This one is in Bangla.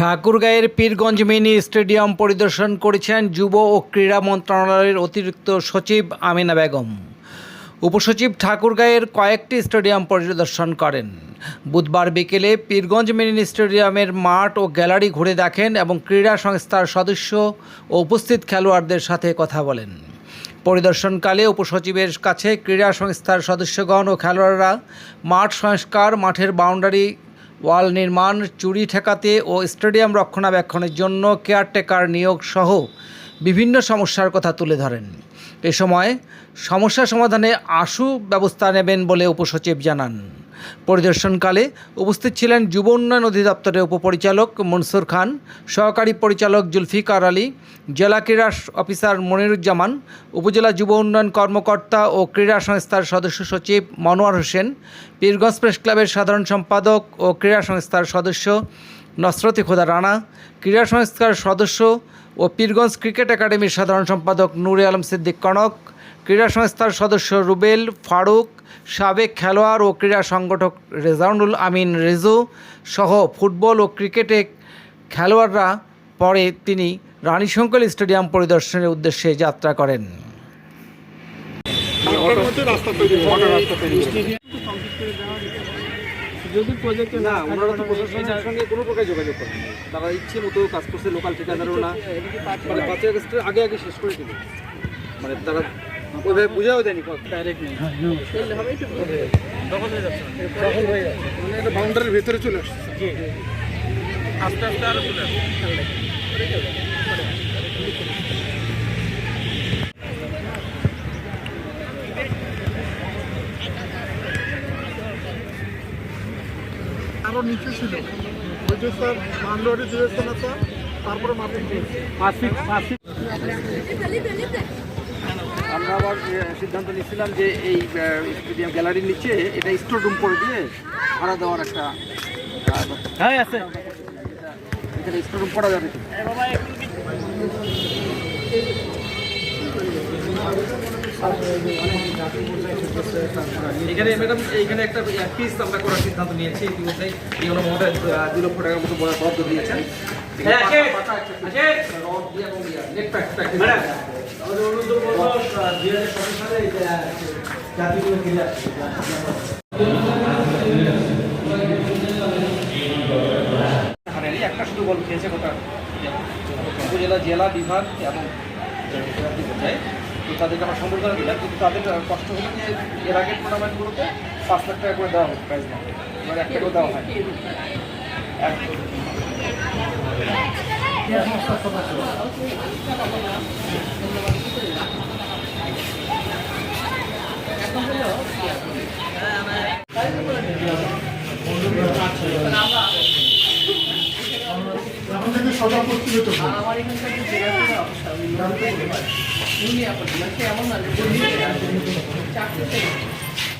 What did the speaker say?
ঠাকুরগাঁয়ের পীরগঞ্জ মিনি স্টেডিয়াম পরিদর্শন করেছেন যুব ও ক্রীড়া মন্ত্রণালয়ের অতিরিক্ত সচিব আমিনা বেগম। উপসচিব ঠাকুরগাঁয়ের কয়েকটি স্টেডিয়াম পরিদর্শন করেন। বুধবার বিকেলে পীরগঞ্জ মিনি স্টেডিয়ামের মাঠ ও গ্যালারি ঘুরে দেখেন এবং ক্রীড়া সংস্থার সদস্য ও উপস্থিত খেলোয়াড়দের সাথে কথা বলেন। পরিদর্শনকালে উপসচিবের কাছে ক্রীড়া সংস্থার সদস্যগণ ও খেলোয়াড়রা মাঠ সংস্কার, মাঠের বাউন্ডারি ওয়াল নির্মাণ, চুরি ঠেকাতে ও স্টেডিয়াম রক্ষণাবেক্ষণের জন্য কেয়ারটেকার নিয়োগ সহ বিভিন্ন সমস্যার কথা তুলে ধরেন। এ সময় সমস্যা সমাধানে আশু ব্যবস্থা নেবেন বলে উপসচিব জানান। পরিদর্শনকালে উপস্থিত ছিলেন যুব উন্নয়ন অধিদপ্তরের উপপরিচালক মনসুর খান, সহকারী পরিচালক জুলফিকার আলী, জেলা ক্রীড়া অফিসার মনিরুজ্জামান, উপজেলা যুব উন্নয়ন কর্মকর্তা ও ক্রীড়া সংস্থার সদস্য সচিব মনোয়ার হোসেন, পীরগঞ্জ প্রেস ক্লাবের সাধারণ সম্পাদক ও ক্রীড়া সংস্থার সদস্য নসরতি খোদা রানা, ক্রীড়া সংস্থার সদস্য ও পীরগঞ্জ ক্রিকেট একাডেমির সাধারণ সম্পাদক নুরে আলম সিদ্দিক কনক ক্রীড়া সংস্থার সদস্য রুবেল ফারুক, সাবেক খেলোয়াড় ও ক্রীড়া সংগঠক রেজাউনুল আমিন রেজু সহ ফুটবল ও ক্রিকেটে খেলোয়াড়রা পরে তিনি রানীশঙ্কল স্টেডিয়াম পরিদর্শনের উদ্দেশ্যে যাত্রা করেন। না কোনো যোগাযোগ তারা ইচ্ছে মতো কাজ করছে লোকাল ঠিকাদারও না আগে আগে শেষ করে দিল মানে তারা ওইভাবে বুঝাও দেয়নি ডাইরেক্ট নেই। মানে এটা বাউন্ডারির ভেতরে চলে আসছে। আস্তে আস্তে আরও চলে। আরও নিচে ছিল। ওই যে স্যার মান্ডারি দিয়েছেন স্যার? তারপরে মাটি দিয়েছে পাঁচ ফিট পাঁচ ফিট আমরা আবার সিদ্ধান্ত নিচ্ছিলাম যে এই স্টেডিয়াম গ্যালারির নিচে এটা স্টোর রুম করে দিয়ে ভাড়া দেওয়ার একটা হ্যাঁ আছে। এখানে স্টোর রুম করা যাবে। কি? এখানে ম্যাডাম এইখানে একটা পিস আমরা করার সিদ্ধান্ত নিয়েছি। ইতিমধ্যে ইউনো মহোদয় দু লক্ষ টাকার মতো বরাদ্দ বরাদ্দ দিয়েছেন একটা রড দিয়ে এবং নেট প্যাক হারেনি একটা শুধু বল খেয়েছে গোটা উপজেলা, জেলা, বিভাগ এবং তো তাদেরকে আমরা সম্বর্ধনা দিলাম, কিন্তু তাদের কষ্ট হলো যে এর আগের টুর্নামেন্টগুলোতে পাঁচ লাখ টাকা করে দেওয়া হতো প্রাইজ মানি এবার এক টাকাও দেওয়া হয়। করতে হতো আমার এখানকার মানে এমন না